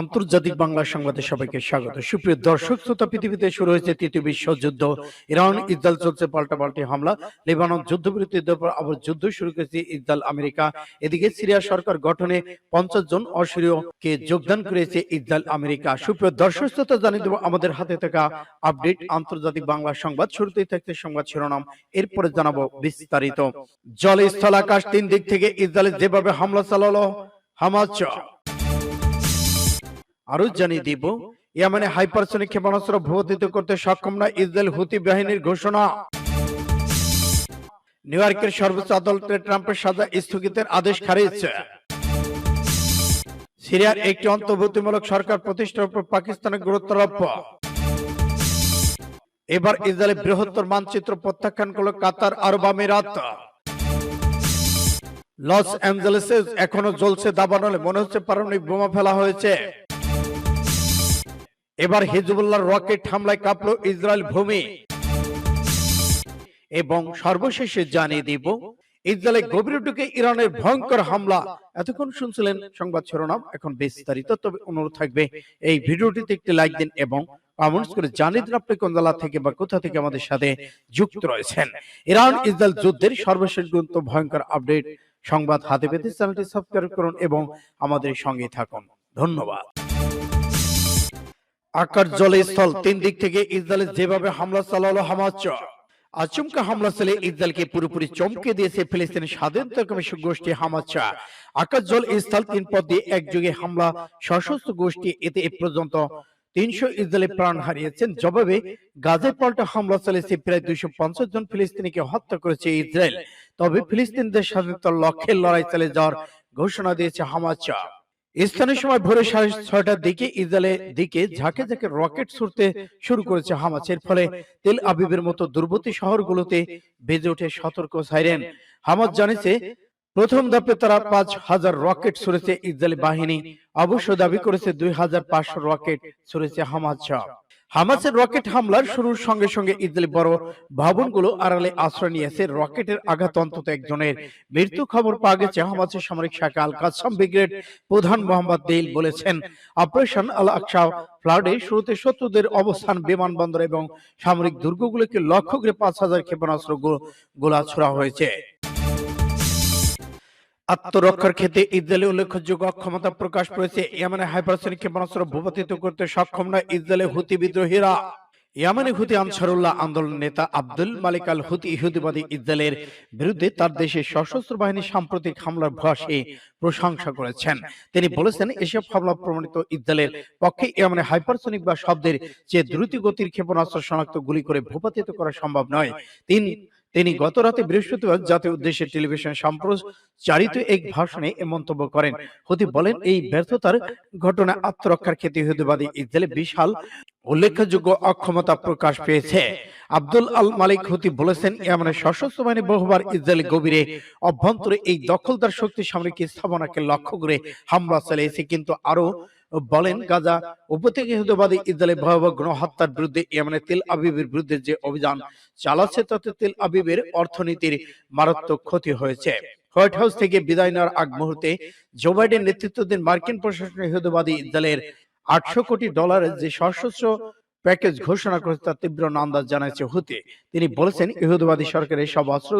আন্তর্জাতিক বাংলা সংবাদে সবাইকে স্বাগত। সুপ্রিয় দর্শক, শ্রোতা, পৃথিবীতে শুরু হয়েছে তৃতীয় বিশ্বযুদ্ধ ইরান, ইসরায়েল চলছে পাল্টা পাল্টি হামলা। লেবানন যুদ্ধবিরতির পর আবার যুদ্ধ শুরু করেছে ইসরায়েল, আমেরিকা। এদিকে সিরিয়া সরকার গঠনে পঞ্চাশ জন অসিরীয়কে যোগদান করেছে ইসরায়েল, আমেরিকা। সুপ্রিয় দর্শক, শ্রোতা, জানিয়ে দেবো, আমাদের হাতে থাকা আপডেট আন্তর্জাতিক বাংলা সংবাদ। শুরুতেই থাকছে সংবাদ শিরোনাম। এরপরে জানাব বিস্তারিত। জল স্থল আকাশ তিন দিক থেকে ইসরায়েলে যেভাবে হামলা চালালো হামাজ আরও জানিয়ে দিব, ইয়ামানে হাইপারসনিক ক্ষেপণাস্ত্র ভূপাতিত করতে সক্ষম না ইসরায়েল হুতি বাহিনীর ঘোষণা। নিউ ইয়র্কের সর্বোচ্চ আদালতে ট্রাম্পের সাজা স্থগিতের আদেশ খারিজ। সিরিয়ার একটি অন্তর্ভুক্তিমূলক সরকার প্রতিষ্ঠার উপর পাকিস্তানের গুরুত্ব আরোপ। এবার ইসরায়েলের বৃহত্তর মানচিত্র প্রত্যাখ্যান করল কাতার, আরব আমিরাত। লস অ্যাঞ্জেলেসে এখনও জ্বলছে দাবানলে, মনে হচ্ছে পারমাণবিক বোমা ফেলা হয়েছে। এবার হিজবুল্লাহর রকেট হামলায় কাঁপল ইসরায়েল ভূমি। এবং সর্বশেষে জানিয়ে দিব, ইসরায়েলে গভীরে ঢুকে ইরানের ভয়ঙ্কর হামলা। এতক্ষণ শুনছিলেন সংবাদ শিরোনাম, এখন বিস্তারিত তবে অনুরোধ থাকবে, এই ভিডিওটিতে একটি লাইক দিন এবং কমেন্টস করে জানিয়ে দিন আপনি কোন জেলা থেকে বা কোথা থেকে আমাদের সাথে যুক্ত রয়েছেন। ইরান, ইসরায়েল যুদ্ধের সর্বশেষ গুরুত্ব ভয়ঙ্কর আপডেট সংবাদ হাতে পেতে চ্যানেলটি সাবস্ক্রাইব করুন এবং আমাদের সঙ্গে থাকুন। ধন্যবাদ। আকার জলে স্থল তিন দিক থেকে ইসরায়েল যেভাবে হামলা চালালো হামাজ আচমকা হামলা চালিয়ে ইসরায়েলকে পুরোপুরি চমকে দিয়েছে ফিলিস্তিনের স্বাধীনতা কমিশন গোষ্ঠী হামাজ আকাশ জল স্থল তিন পদ দিয়ে একযোগে হামলা সশস্ত্র গোষ্ঠী এতে এ পর্যন্ত তিনশো ইসরায়েলি প্রাণ হারিয়েছেন। জবাবে গাজায় পাল্টা হামলা চালিয়েছে প্রায় দুইশো পঞ্চাশ জন ফিলিস্তিনিকে হত্যা করেছে ইসরায়েল। তবে ফিলিস্তিনদের স্বাধীনতার লক্ষ্যে লড়াই চালিয়ে যাওয়ার ঘোষণা দিয়েছে হামাজ স্থানীয় সময় ভোরে সাড়ে ছয়টার দিকে ইসরায়েলের দিকে ঝাঁকে ঝাঁকে রকেট ছুটতে শুরু করেছে হামাস এর ফলে তেল আবিবের মতো দুর্বতী শহরগুলোতে বেজে ওঠে সতর্ক সাইরেন। হামাস জানিয়েছে প্রথম ধাপে তারা পাঁচ হাজার রকেট ছুড়েছে ইসরায়েলি বাহিনী। অবশ্য দাবি করেছে দুই হাজার পাঁচশো রকেট ছুড়েছে হামাজ হামাসের রকেট হামলার শুরুর সঙ্গে সঙ্গে ইসরায়েলি বড় ভবনগুলো আড়ালে আশ্রয় নিয়েছে রকেটের আঘাত অন্তত একজনের। মৃত্যু খবর পাওয়া গেছে হামাসের সামরিক শাখা আল কাসাম ব্রিগেড প্রধান মোহাম্মদ দেইল বলেছেন অপারেশন আল আকসা ফ্লাডে শুরুতে শত্রুদের অবস্থান বিমানবন্দর এবং সামরিক দুর্গগুলোকে লক্ষ্য করে পাঁচ হাজার ক্ষেপণাস্ত্র গোলা ছোড়া হয়েছে। আত্মরক্ষার ক্ষেত্রে ইসরায়েলের উল্লেখযোগ্য অক্ষমতা প্রকাশ করেছে ইয়ামানে হাইপারসনিক ক্ষেপণাস্ত্র ভূপাতিত করতে সক্ষম নয় ইসরায়েলের হুতি বিদ্রোহীরা। ইয়ামানে হুতি আনসারুল্লাহ আন্দোলন নেতা আব্দুল মালিক আল হুতি ইহুদিবাদী ইসরায়েলের বিরুদ্ধে তার দেশের সশস্ত্র বাহিনী সাম্প্রতিক হামলার ভয়াসে প্রশংসা করেছেন। তিনি বলেছেন এসব হামলা প্রমাণিত ইসরায়েলের পক্ষে ইয়ামানে হাইপারসনিক বা শব্দের যে দ্রুত গতির ক্ষেপণাস্ত্র শনাক্ত গুলি করে ভূপাতিত করা সম্ভব নয়। তিন তিনি গত রাতে বৃহস্পতিবার জাতীয় উদ্দেশ্যে টেলিভিশন সম্প্রচারিত এক ভাষণে এ মন্তব্য করেন। হতি বলেন এই ব্যর্থতার ঘটনা আত্মরক্ষার ক্ষেত্রে ইহুদিবাদী ইসরায়েলে বিশাল উল্লেখযোগ্য অক্ষমতা প্রকাশ পেয়েছে। আব্দুল আল মালিক হতি বলেছেন এমন সশস্ত্র বাহিনী বহুবার ইসরায়েলি গভীরে অভ্যন্তরে এই দখলদার শক্তি সামরিক স্থাপনাকে লক্ষ্য করে হামলা চালিয়েছে কিন্তু আরও বলেন গাজা উপত্যকা ইহুদিবাদী ইসরায়েলের ভয়াবহ গণহত্যার বিরুদ্ধে ইয়েমেনের তেল আবিবের বিরুদ্ধে যে অভিযান চালাচ্ছে তাতে তেল আবিবের অর্থনীতির মারাত্মক ক্ষতি হয়েছে। হোয়াইট হাউস থেকে বিদায় নেওয়ার আগ মুহূর্তে জো বাইডেন নেতৃত্বাধীন মার্কিন প্রশাসন ইহুদিবাদী ইসরায়েলের আটশো কোটি ডলারের যে সশস্ত্র প্যাকেজ ঘোষণা করেছে তার তীব্র নান্দাজ জানাইছে হুতে। তিনি বলেছেন ইহুদিবাদী সরকার এসব অস্ত্র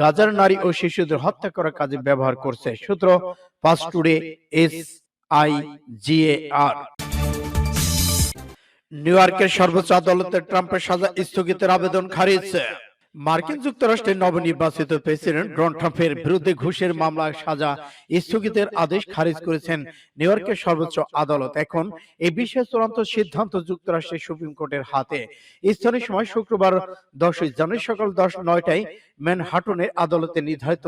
গাজার নারী ও শিশুদের হত্যা করার কাজে ব্যবহার করছে। সূত্র Fast Today S I G R. New ইয়র্কের সর্বোচ্চ আদালতে ট্রাম্পের সাজা স্থগিতের আবেদন খারিজ। মার্কিন যুক্তরাষ্ট্রের নবনির্বাচিত প্রেসিডেন্ট ডোনাল্ড ট্রাম্পের বিরুদ্ধে ঘুষের মামলায় সাজা স্থগিতের আদেশ খারিজ করেছেন নিউ ইয়র্কের সর্বোচ্চ আদালত। এখন এই বিষয়ে চূড়ান্ত সিদ্ধান্ত যুক্তরাষ্ট্রের সুপ্রিম কোর্টের হাতে। স্থানীয় সময় শুক্রবার দশই জানুয়ারি সকাল দশ নয়টায় ম্যানহাটনের আদালতে নির্ধারিত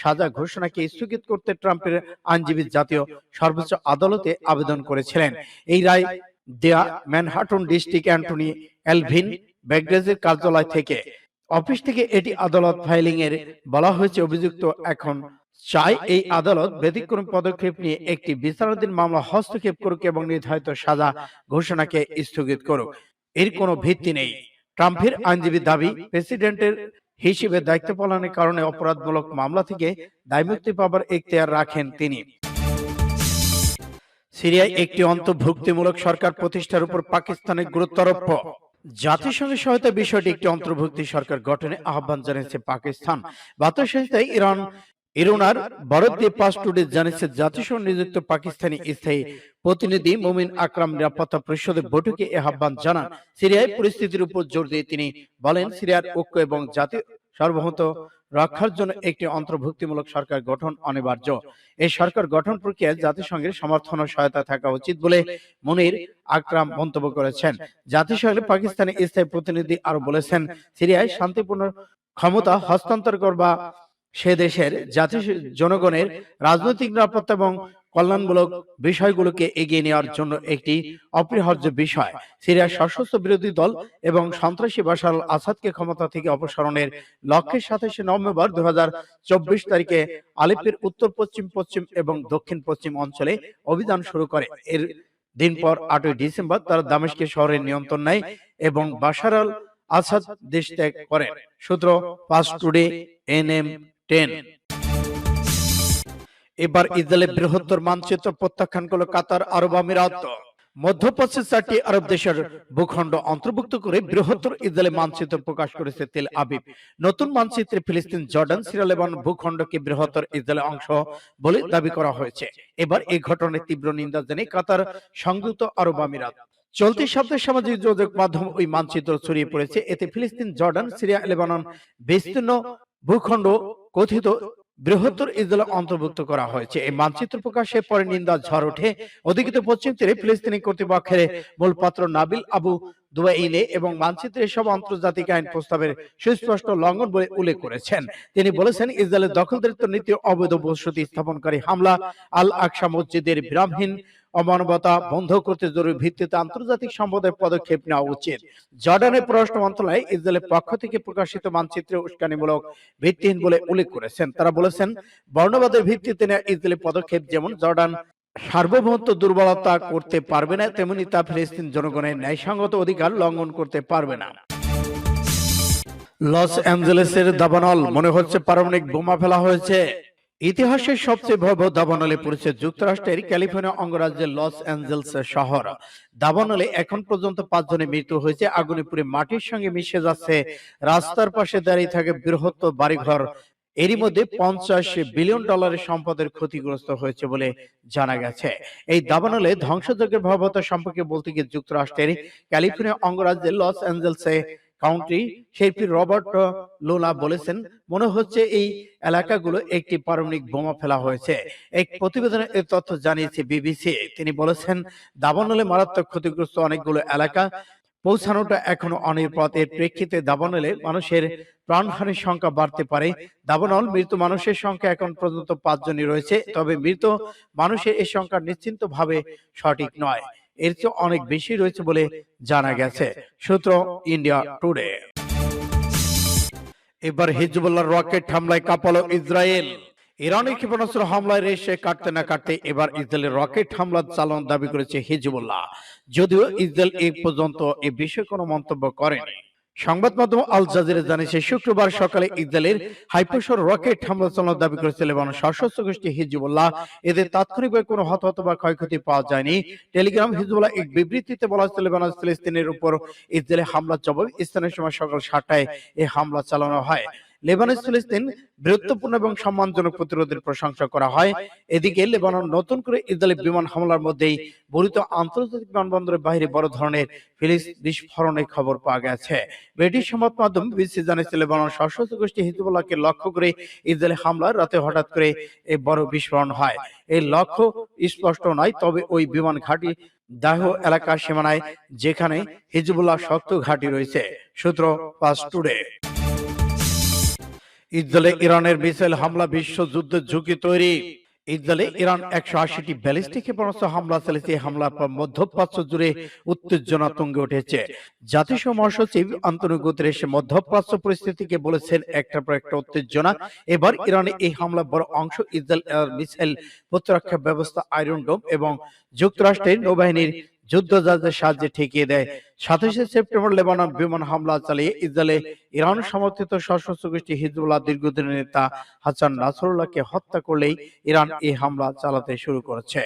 সাজা ঘোষণাকে স্থগিত করতে ট্রাম্পের আইনজীবী জাতীয় সর্বোচ্চ আদালতে আবেদন করেছিলেন। এই রায় দেয়া ম্যানহাটন ডিস্ট্রিক্ট অ্যান্টনি এলভিন ব্যাগরেজের কার্যালয় থেকে। অফিস থেকে এটি আদালত ফাইলিং এর বলা হয়েছে অভিযুক্ত এখন চাই এই আদালত ব্যতিক্রম পদক্ষেপ নিয়ে একটি বিচারাধীন মামলা হস্তক্ষেপ করুক এবং নির্ধারিত সাজা ঘোষণাকে স্থগিত করুক। এর কোনো ভিত্তি নেই। ট্রাম্পের আইনজীবী দাবি, প্রেসিডেন্টের হিসেবে দায়িত্ব পালনের কারণে অপরাধমূলক মামলা থেকে দায়মুক্তি পাবার এখতিয়ার রাখেন তিনি। সিরিয়ায় একটি অন্তর্ভুক্তিমূলক সরকার প্রতিষ্ঠার উপর পাকিস্তানের গুরুত্বারোপ। জাতিসংঘের সহায়তা বিষয়টি একটি অন্তর্ভুক্তি সরকার গঠনে আহ্বান জানিয়েছে পাকিস্তান। বার্তা সংস্থায় ইরান ইরোনার বরদ্দে পাস টুডে জানিয়েছে জাতিসংঘ নিযুক্ত পাকিস্তানি স্থায়ী প্রতিনিধি মোমিন আকরাম নিরাপত্তা পরিষদের বৈঠকে এ আহ্বান জানান। সিরিয়ায় পরিস্থিতির উপর জোর দিয়ে তিনি বলেন সিরিয়ার ঐক্য এবং জাতীয় সার্বভৌমত্ব রক্ষার জন্য একটি অন্তর্ভুক্তিমূলক সরকার গঠন অনিবার্য। এই সরকার গঠন প্রক্রিয়ায় জাতিসংঘের সমর্থন ও সহায়তা থাকা উচিত বলে মনির আকরাম মন্তব্য করেছেন। জাতিসংঘের পাকিস্তানের স্থায়ী প্রতিনিধি আরও বলেছেন, সিরিয়ায় শান্তিপূর্ণ ক্ষমতা হস্তান্তর করবা সে দেশের জাতি জনগণের রাজনৈতিক নিরাপত্তা এবং কল্যাণমূলক বিষয়গুলোকে এগিয়ে নেওয়ার জন্য একটি অপরিহার্য বিষয়। সিরিয়ার সশস্ত্র বিরোধী দল এবং সন্ত্রাসী বাশার আসাদকে ক্ষমতা থেকে অপসারণের লক্ষ্যের সাতাশে নভেম্বর দুই হাজার চব্বিশ তারিখে আলিপের উত্তর পশ্চিম পশ্চিম এবং দক্ষিণ পশ্চিম অঞ্চলে অভিযান শুরু করে। এর দিন পর আটই ডিসেম্বর তারা দামেশকে শহরের নিয়ন্ত্রণ নেয় এবং বাশার আল আসাদ দেশ ত্যাগ করেন সূত্র Pars Today N M ten. এবার ইসরায়েলের বৃহত্তর মানচিত্র প্রত্যাখ্যান করল কাতার আরব আমিরাত। মধ্যপ্রাচ্যের চারটি আরব দেশের ভূখণ্ড অন্তর্ভুক্ত করে বৃহত্তর ইসরায়েলের মানচিত্র প্রকাশ করেছে তেল আবিব। নতুন মানচিত্রে ফিলিস্তিন জর্ডান সিরিয়া লেবানন ভূখণ্ডকে বৃহত্তর ইসরায়েলের অংশ বলে দাবি করা হয়েছে। এবার এই ঘটনার তীব্র নিন্দা জানিয়ে কাতার সংযুক্ত আরব আমিরাত। চলতি সপ্তাহে সামাজিক যোগাযোগ মাধ্যম ওই মানচিত্র ছড়িয়ে পড়েছে। এতে ফিলিস্তিন জর্ডান সিরিয়া লেবানন বিস্তীর্ণ ভূখণ্ড কথিত বৃহত্তর ইসরায়েল অন্তর্ভুক্ত করা হয়েছে। এই মানচিত্র প্রকাশে পরে নিন্দা, ঝড় ওঠে। অধিকৃত পশ্চিম তীরে ফিলিস্তিনি কর্তৃপক্ষের মূলপাত্র নাবিল আবু এবং মানচিত্রে সব আন্তর্জাতিক আইন প্রস্তাবের সুস্পষ্ট লঙ্ঘন বলে উল্লেখ করেছেন। তিনি বলেছেন, ইসরায়েলের দখলদারিত্ব নীতি অবৈধ বসতি স্থাপনকারী হামলা আল আকসা মসজিদের বিরামহীন অমানবতা বন্ধ করতে জরুরি ভিত্তিতে আন্তর্জাতিক সম্প্রদায়ের পদক্ষেপ নেওয়া উচিত। জর্ডানের পররাষ্ট্র মন্ত্রণালয় ইসরায়েলের পক্ষ থেকে প্রকাশিত মানচিত্রে উস্কানিমূলক ভিত্তিহীন বলে উল্লেখ করেছেন। তারা বলেছেন, বর্ণবাদের ভিত্তিতে নেওয়া ইসরায়েলি পদক্ষেপ যেমন জর্ডান সার্বভৌমত্ব দুর্বলতা করতে পারবে না, তেমনি তা ফিলিস্তিন জনগণের ন্যায়সঙ্গত অধিকার লঙ্ঘন করতে পারবে না। লস অ্যাঞ্জেলেসের দাবানল, মনে হচ্ছে পারমাণবিক বোমা ফেলা হয়েছে। ইতিহাসের সবচেয়ে ভয়াবহ দাবানলে পড়েছে যুক্তরাষ্ট্রের ক্যালিফোর্নিয়া অঙ্গরাজ্যের লস অ্যাঞ্জেলস শহর। দাবানলে এখন পর্যন্ত পাঁচজনের মৃত্যু হয়েছে আগুনে পুড়ে মাটির সঙ্গে মিশে যাচ্ছে রাস্তার পাশে দাঁড়িয়ে থাকে বৃহত্তর বাড়িঘর। এরই মধ্যে পঞ্চাশ বিলিয়ন ডলারের সম্পদের ক্ষতিগ্রস্ত হয়েছে বলে জানা গেছে। এই দাবানলে ধ্বংসযজ্ঞের ভয়াবহতা সম্পর্কে বলতে গিয়ে যুক্তরাষ্ট্রের ক্যালিফোর্নিয়া অঙ্গরাজ্যের লস অ্যাঞ্জেলসে কাউন্টি শিল্পী রবার্ট লোলা বলেছেন মনে হচ্ছে এই এলাকাগুলো একটি পারমাণবিক বোমা ফেলা হয়েছে। এক প্রতিবেদনে এর তথ্য জানিয়েছে বিবিসি তিনি বলেছেন দাবানলে মারাত্মক ক্ষতিগ্রস্ত অনেকগুলো এলাকা পৌঁছানোটা এখনও অনিরাপদ এর প্রেক্ষিতে দাবানলে মানুষের প্রাণহানির সংখ্যা বাড়তে পারে। দাবানল মৃত মানুষের সংখ্যা এখন পর্যন্ত পাঁচজনই রয়েছে তবে মৃত মানুষের এই সংখ্যা নিশ্চিন্ত ভাবে সঠিক নয়। এর চেয়ে অনেক বেশি রয়েছে বলে জানা গেছে। সূত্র ইন্ডিয়া টুডে। এবার হিজবুল্লাহ রকেট হামলায় কাপালো ইসরায়েল। ইরানের ক্ষেপণাস্ত্র হামলায় রেশে কাটতে না কাটতে এবার ইসরায়েলের রকেট হামলা চালানোর দাবি করেছে হিজবুল্লাহ। যদিও ইসরায়েল এই পর্যন্ত এ বিষয়ে কোনো মন্তব্য করেনি। সংবাদ মাধ্যম আল জাজিরা জানিয়েছে শুক্রবার সকালে ইসরায়েলের হাইপোসর রকেট হামলা চালানোর দাবি করেছে লেবানন সশস্ত্র গোষ্ঠী হিজবুল্লাহ। এদের তাৎক্ষণিকভাবে কোনো হতাহত বা ক্ষয়ক্ষতি পাওয়া যায়নি। টেলিগ্রাম হিজবুল্লাহ এক বিবৃতিতে বলা হয়েছে লেবানন ফিলিস্তিনের উপর ইসরায়েলের হামলা জবাব স্থানীয় সময় সকাল সাতটায় এই হামলা চালানো হয়। লেবানন ফিলিস্তিন বৃহত্তপূর্ণ এবং সম্মানজনক প্রতিরোধের প্রশংসা করা হয়। এদিকে লেবানন নতুন করে ইসরায়েলি বিমান হামলার মধ্যেই বরিত আন্তর্জাতিক বিমানবন্দরের বাইরে বড় ধরনের ফিলিস বিস্ফোরণের খবর পাওয়া গেছে। ব্রিটিশ সংবাদ মাধ্যম বিসি জানিয়েছে লেবানন সশস্ত্র গোষ্ঠী হিজবুল্লাহকে লক্ষ্য করে ইসরায়েলি হামলার রাতে হঠাৎ করে এই বড় বিস্ফোরণ হয়। এই লক্ষ্য স্পষ্ট নয় তবে ওই বিমান ঘাঁটি দাহ এলাকা সীমানায় যেখানে হিজবুল্লাহ শক্ত ঘাঁটি রয়েছে। সূত্র পাস টুডে ইসরায়েলে ইরানের মিসাইল হামলা বিশ্বযুদ্ধের ঝুঁকি তৈরি। ইসরায়েলে ইরান একশো আশিটি ব্যালিস্টিক ক্ষেপণাস্ত্র হামলা চালিয়েছে। হামলার পর মধ্যপ্রাচ্য জুড়ে উত্তেজনা তুঙ্গে উঠেছে। জাতিসংঘ মহাসচিব আন্তনিও গুতেরেস মধ্যপ্রাচ্য পরিস্থিতিকে বলেছেন একটার পর একটা উত্তেজনা। এবার ইরানে এই হামলা বড় অংশ ইসরায়েল মিসাইল প্রতিরক্ষা ব্যবস্থা আয়রন ডোম এবং যুক্তরাষ্ট্রের নৌবাহিনীর যুদ্ধজাহাজের সাহায্যে ঠেকিয়ে দেয়। সাতাশে সেপ্টেম্বর লেবানন বিমান হামলা চালিয়ে ইসরায়েলে ইরান সমর্থিত সশস্ত্র গোষ্ঠী হিজবুল্লাহ দীর্ঘদিনের নেতা হাসান নাসরুল্লাহকে হত্যা করলেই ইরান এই হামলা চালাতে শুরু করেছে।